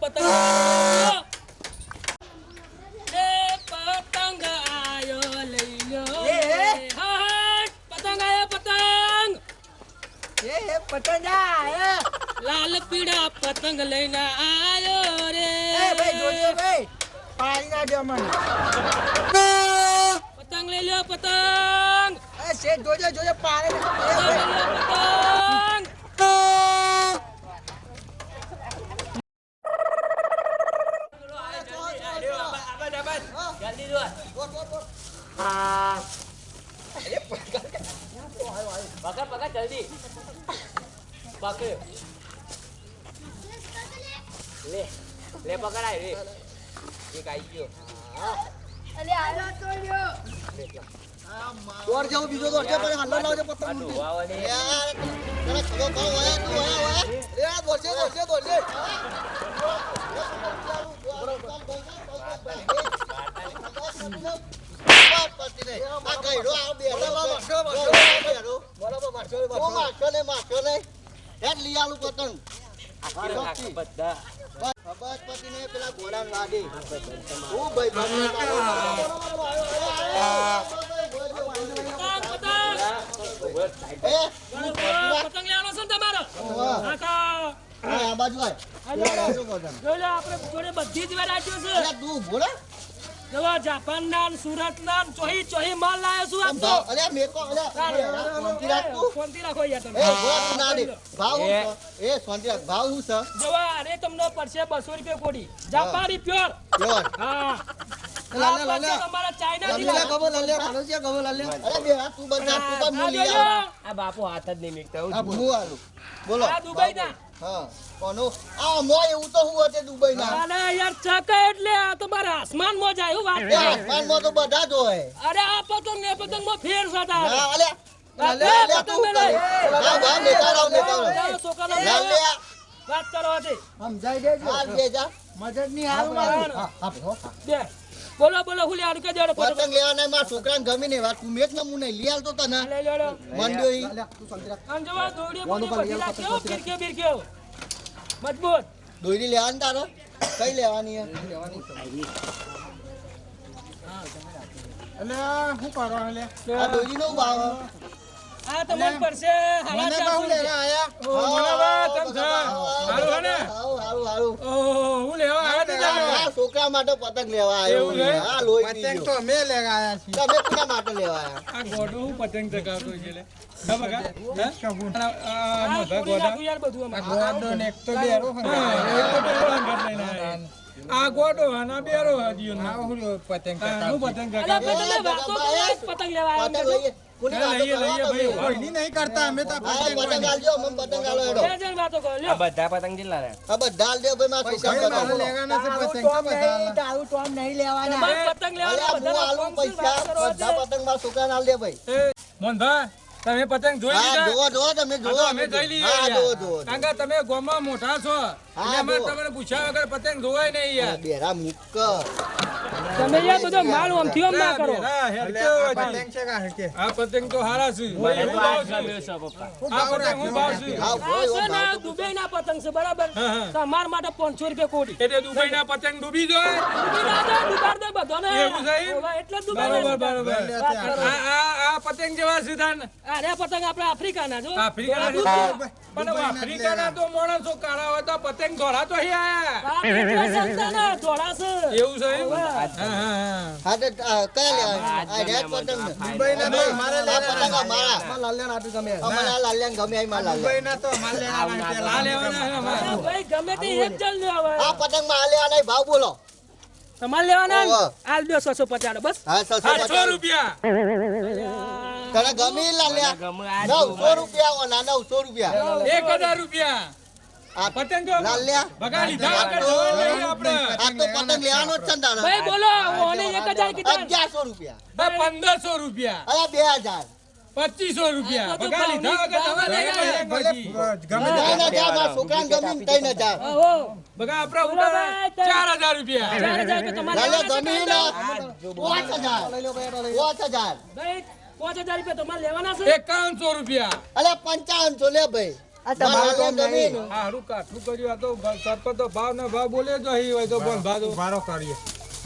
આવી છે ને કોઈ પતંગ આયો. એ પતંગ આયો લઈ લ્યો એ, એ. હા, હા, પતંગ આયો પતંગ એ એ પતંગા એ લાલ પીળા પતંગ લઈને આયો રે એ ભાઈ જોજો ભાઈ પાડી નાખ્યો મને પતંગ લઈ લ્યો પતંગ એ શેઠ જોજો જોજો પાડી પતંગ નાખ્યો. લઈ લ્યો પતંગ પકડ પકડ જલ્દી પકડ લે લે પકડાય રે એક આવી ગયો અલે આલો તોડ્યો દોડ જાવ બીજો દોડ જાઓ, પણ હાલો લાવજો પતંગ મૂકી. યાર, તને ખબર કહું, હોય તું હોય હોય રે આ લેવાનો છે ને તમારો વાહ. હા કા આ બાજુ આપણે જોડે બધી જ વેરાયટીઓ છે તું રહે. જવા જાપાન ના સુરતના ના ચોહી ચોહી માલ લાવ્યો છું આમ તો અરે મેકો, અરે, શાંતિ રાખો શાંતિ રાખો યાર તમે એ, ના દે. ભાવ? એ, શાંતિ રાખ. ભાવ હું છે? જવા અરે તમને પડશે 200 રૂપિયા કોડી જાપાની પ્યોર પ્યોર. હા અરે બે બાપુ હાથ જ નહીં. બોલો. આ દુબઈના. હા કોનું? આ મોય એવું તો હું હતું દુબઈના. અરે યાર ચક એટલે આ તો મારા આસમાનમાં જાય વાત એ કરે. તો બધા જ હોય. અરે આ પતંગ ને પતંગમાં ફેર છે તારે. અલે, લાલે, લે, લે, પતંગ તું લે, કર. લે. ના, ના, લેતા રહો. લાવો, છોકરાનો લાલ લે વાત કરો હતી સમજાઈ દેજો. હાલ દે જા મદદની હાલ મારું હા, હા, હા. બે. બોલો બોલો હું લેવાનું કે દેડો પતંગ લેવા નહીં મારા છોકરાને ગમી નહીં વાત તું મેક ને મુને લઈ આલતો તને લઈ લેડો મંડ્યો ઈ. આમ જવા દોડી બોડી બધી રાખ્યો ફિરકે બિરકે મજબૂત દોરી લેવાની તારો કઈ લેવાની હે? આ દોડી નો ભાવ હે? આ તમને પડશે હાડા ચારસો રૂપિયા. હારું હે ને? હારું, હારું, હારું. આ છોકરા માટે પતંગ લેવા આવ્યો હા, લોહી પતંગ તો અમે લેવા આવ્યા છીએ. તમે કોના માટે લેવા આવ્યા? આ ગોડો હું પતંગ ચગાવતો છે લે હા બકા? હે? આ- આ આ મોટા તોડી ગોડા? બધું આ ગોડો ને એક તો બેરો હા, એક તો બેરો હંગાત લઈને આયા. આ ગોડો અને આ બેરો હજી ના. પતંગ હું પતંગ અલા, ચગાવતો ભાઈ, તમે વાતો કરો પતંગ લેવા આવ્યા પતંગ હા, પતંગ પતંગ પતંગ લ્યો. બધા પતંગ કેટલા રે હા બધા આલ દે ભાઈ મારા છોકરા ભાઈ, મારે પતંગ લેવાના. છે પતંગ પતંગ હું છે, પૈસા બધા છે. પતંગ મારા છોકરાને આલ દે ભાઈ? મોહનભા તમે પતંગ જોઈ લીધા? જોવો જોવો તમે જોવો અમે જોઈ લઈએ. જોવો જોવો કારણ કે તમે ગામમાં મોટા છો. એટલે તમને પૂછ્યા વગર પતંગ જોવાય નહીં યાર બેરા મુક. તમે યાર બધો માલ આમથી આમ ના કરો. પતંગ છે કા હકે આ પતંગ તો હારા છે. આ પતંગ હું ભાવ છું. હા આ ના દુબઈ ને પતંગ છે બરાબર? હા, હા. માટે પાંચસો રૂપિયા કોડી. એટલે દુબઈના પતંગ ડૂબી જાય. ડૂબી ના જાય, ડૂબાર દે બધાને. એવું છે એટલે દુબઈ બરાબર બરોબર. આ આ આ પતંગ જેવા સીધા અરે પતંગ આપણે આફ્રિકાના જો. આફ્રિકાના. પણ આફ્રિકાના તો માણસો કાળા હોય તો પતંગ ધોળા તો અહીં આયા. ને ધોળા છે. એવું છે એમ? હા, હા, હા. હા. તો કયા લેવા? આ રેડ પતંગ? ને દુબઈના તો મારા લેવા પતંગ લેવાના. ગમે. અમારા આ લાલ્યાને ગમે આ મારા લાલ્યા દુબઈના તો અમારે લેવાના છે. લેવાના ભાઈ ગમે તે એક જણ લેવા આ પતંગમાં આ લેવાના ભાવ બોલો. તમારે લેવાના ને? આલ દો છસો પચાસ બસ. હા છસો રૂપિયા. તને ગમે ઈ લાલ્યા નવસો રૂપિયા ઓના નવસો રૂપિયા. એક હજાર રૂપિયા. આ પતંગ તો લાલ્યા બગાડી આપણે. આ તો પતંગ લેવાનો જ છે ને ભાઈ બોલો ઓને 1000 કીધા. ને. અગિયારસો રૂપિયા. બે 1500 રૂપિયા. અરે 2000 પચીસો રૂપિયા. ચાર હજાર રૂપિયા. ગમે પાંચ હજાર. પાંચ હજાર. પાંચ હજાર રૂપિયા તમારે લેવાના છે. એકાવનસો રૂપિયા. અલે પંચાવનસો લે ભાઈ. આ તમારું કામ નહીં. આ હારું કાઠું કર્યું આ તો? ભ- સરપંચ તો ભાવ ને ભાવ બોલે જ અહીં હોય તો બોલ ભાવ ભારો કરીએ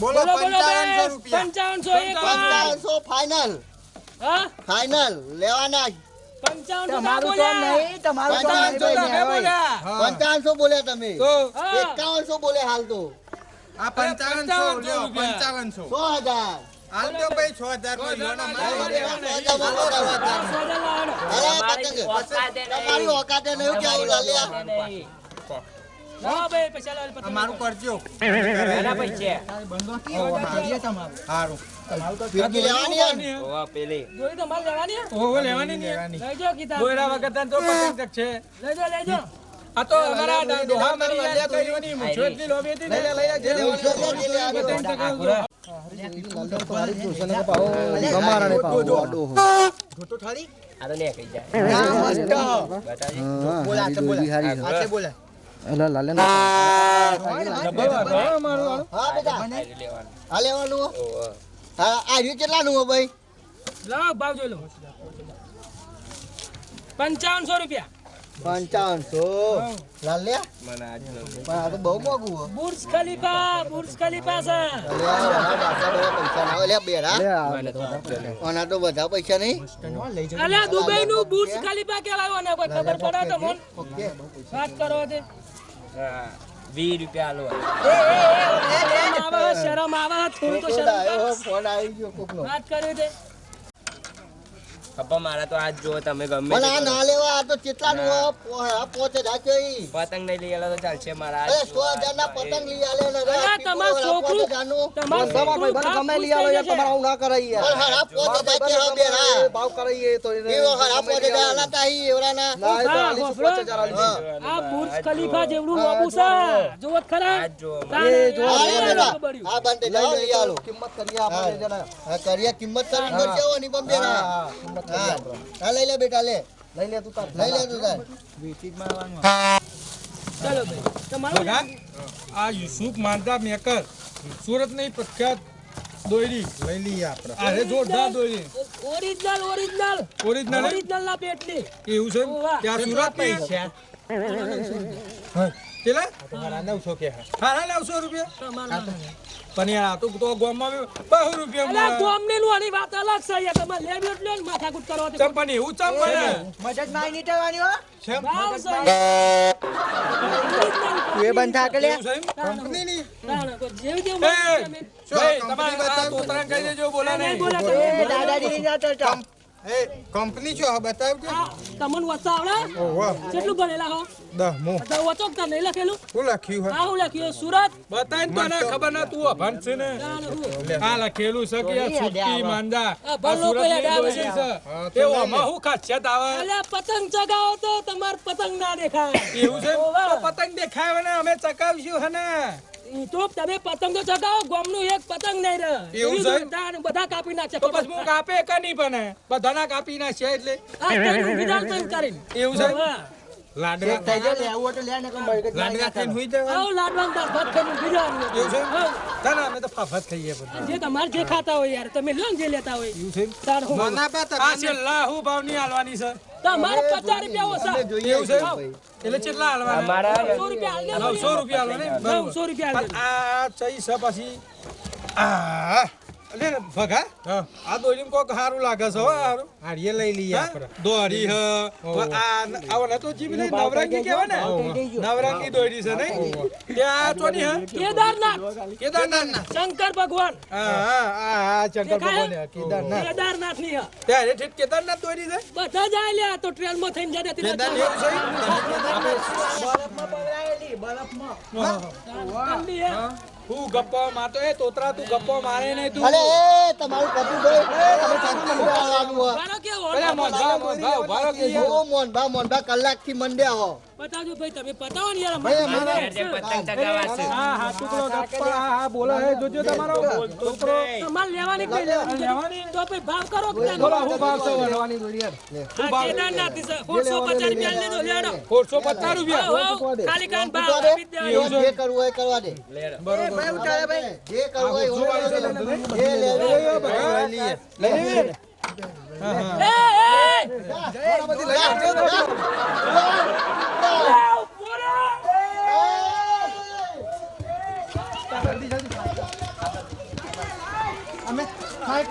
બોલો બોલો બે પંચાવનસો એક વાર. પંચાવનસો ફાઇનલ ફાઇનલ લેવાના. પંચાવનસો બોલ્યા. તમે ભાઈ. બોલ્યા. પંચાવનસો બોલ્યા તમે. તો? હા. એકાવનસો બોલે હાલ તો. આ પંચાવનસો પંચાવનસો. સો હજાર. હાલ તો ભાઈ છ હજાર નો લ્યો ને મારે સો હજારમાં પતાવો. સો હજાર લાવવાનો. અરે પતંગ તમારી ઓકાતે નહીં લાલ્યા પૈસા લાવો પતંગ. મારું કરજો. આ તો અમારા દોહા મારી લોભી હતી કેટલાનું ભાઈ પંચાવનસો રૂપિયા. પંચાવનસો લાલ્યા પણ આ તો બહુ મોંઘું બુર્જ ખલીફા બુર્જ ખલીફા છે અલ્યા, આના પાછા બધા પૈસા ના હોય. અલ્યા, બેરા આના તો બધા પૈસા નહીં અલ્યા દુબઈ નું બુર્જ ખલીફા કેવાય ને કોઈ ખબર પડે તો મન વાત કરો તે વીસ રૂપિયા લો એ, એ, એ, શરમ આવે શરમ આવે થોડું તો શરમ કર. ફોન આવી ગયો કોકનો વાત કરી તે પપ્પા મારા તો આજ જો તમે ગમે તે કરો. ના લેવા આ તો કેટલા નું પોતે રાખ્યો ઈ. પતંગ નહીં લઈ આલો તો ચાલશે મારા અરે આજ સો હજાર ના પતંગ લઈ આલે ને રે. અલ્યા, તમાર પીપળો વાળા છોકરું- પોતે જાનું. તમારું છોકરું બાપ ખુશ થઈ જશે. પણ હારા પોતે જાતે હો બેરા. એ હારા પોતે જા હલાતા ઈ એવડાના. હા, હોભળો. આ બુર્જ ખલીફા જેવડું લોબુ છે જોવો ખરા આજ જો એ જો આ બંદે લઈ. ખબર્યું. હા, બંધ થઈ જાઓ, હા, કરીએ કિંમત કરીને કરજો હો, નિબમ બેરા. હા. હા, લઈ લે બેટા લે લઈ લે તું તાર ચાલો ભાઈ તમારું આ યુસુફ માંદા મેકર સુરત નહીં પ્રખ્યાત દોયડી લઈ લઈએ આપણે અરે જોરદાર દોયડી ઓરિજિનલ ઓરિજિનલ ઓરિજિનલ ઓરિજિનલ ના પેટલી એવું છે ત્યાં સુરત પૈસા કેટલા તમારા 900 કે હા હા 900 રૂપિયા તમારા પણ યાર આ તો તો ગામમાં બહુ રૂપિયા મળે. ગોમની નું આની વાત અલગ છે યાર તમારે લેવી એટલે ને માથાકૂટ કરવા તે ચમ પણ એવું ચમ બને મગજમાં નહીં નીકળવાની હો. ચમ ભાવ છે તું એ બંધ થા કે લે. કંપનીની ના, જેવી જેવું તમે. ભાઈ, તમારે આ તોતરાને કહી દેજો, બોલા નહીં તમે. દાદાજી ના ચર્ચા. એ કંપની છો બતાવજો આ તમને વચ્ચા આવડે? ઓહો કેટલું ભણેલા હો? દહમું બધા વચ્ચો કે નહીં લખેલું? હું લખ્યું હા હું લખ્યું સુરત. બતાય તો ના ખબર ના તું અભણ છે ને? આ લખેલું છે કે આ માંદા. આ ભણ લોકો યાદ છે. ખાસિયત આવે? અલ્યા પતંગ ચગાવો તો તમાર પતંગ ના દેખાય. એવું છે? પતંગ દેખાય ને અમે ચકાવશું હે ને. ઈ તો તમે પતંગ તો ચગાવો ગોમનું એક પતંગ નહીં રહે. એવું છે? બધા કાપી નાખે તો બસ હું કાપે કે નહીં પણ બધાના કાપી નાખશે એટલે? વિધાન ત્રણ કરીને. એવું છે. લાડવા થઈ જાય એવું તો લે ને લાડવા થઈને. હુઈ જવાનું? તો લાડવાનું દાળ ભાત ખાઈને ઊભી એવું છે. ના ના અમે તો ફાફત ખાઈએ બધા. જે તમાર જે ખાતા હોય યાર તમે લો ને જે લેતા હોય. એવું છે તાર હું ના પાતા આ છેલ્લા હું ભાવની આલવાની છે તમારે પચાસ રૂપિયા ઓછા. એવું છે? એટલે કેટલા હાલવા મારા સો રૂપિયા હાલ. નવસો રૂપિયા હાલવા. નવસો રૂપિયા. આ ચઈ છે પછી આ લે ભગા આ દોરીમાં કોક સારું લાગે છે હો આ હારું. હાડીએ લઈ લઈએ આપણે. દોરી હ. આ આવો ને તો જીભ ને? નવરંગી કેવા ને નવરંગી દોરી છે નહીં? ત્યાં ચોની હ? કેદારનાથ. કેદારનાથ. શંકર ભગવાન. હા હા હા હા શંકર ભગવાન કેદારનાથ કેદારનાથ. ની હે. ત્યારે કેદારનાથ દોરી છે? બધા જાય લ્યા તો ટ્રેનમાં થઈને જાય નથી કેદારનાથ છે? બરફમાં પવડાયેલી, બરફમાં. ઠંડી હે. હું ગપ્પો મારતો. એ તોતરા તું ગપ્પો મારે નહીં તું. અરે એ તમારું પતિ ભાઈ તમે સાચું મંડે આવવાનું હો. મારો કેવો પેલા મોઢા મોઢા ઊભા રહો? કે યાર. બહુ મોનભા મોનભા કલાકથી મંડ્યા હો. બતાવજો ભાઈ તમે બતાવો ને યાર ભાઈ, અમારે જે પતંગ ચગાવા છે હા હા ટુકડો ગપ્પા હા હા બોલો હે જોજો તમારો ટુકડો તમારે લેવાની કઈ લેવાની લેવાની? તો ભાઈ ભાવ કરો કે બોલો હું ભાવ છે વળવાની આ કેદારનાથની છે. 450 રૂપિયા લેજો લેડો સોળસો પચાસ રૂપિયા હો, હો, ખાલી કાન ભાવ આપી જ દેવાનો. જે કરવું હોય એ કરવા દે એ ભાઈ ઉતારે ભાઈ. જે કરવું હોય એ કરવા દે. લે, લે, લે, ભાઈ. લઈ લઈએ હા હા એ, એ, જા,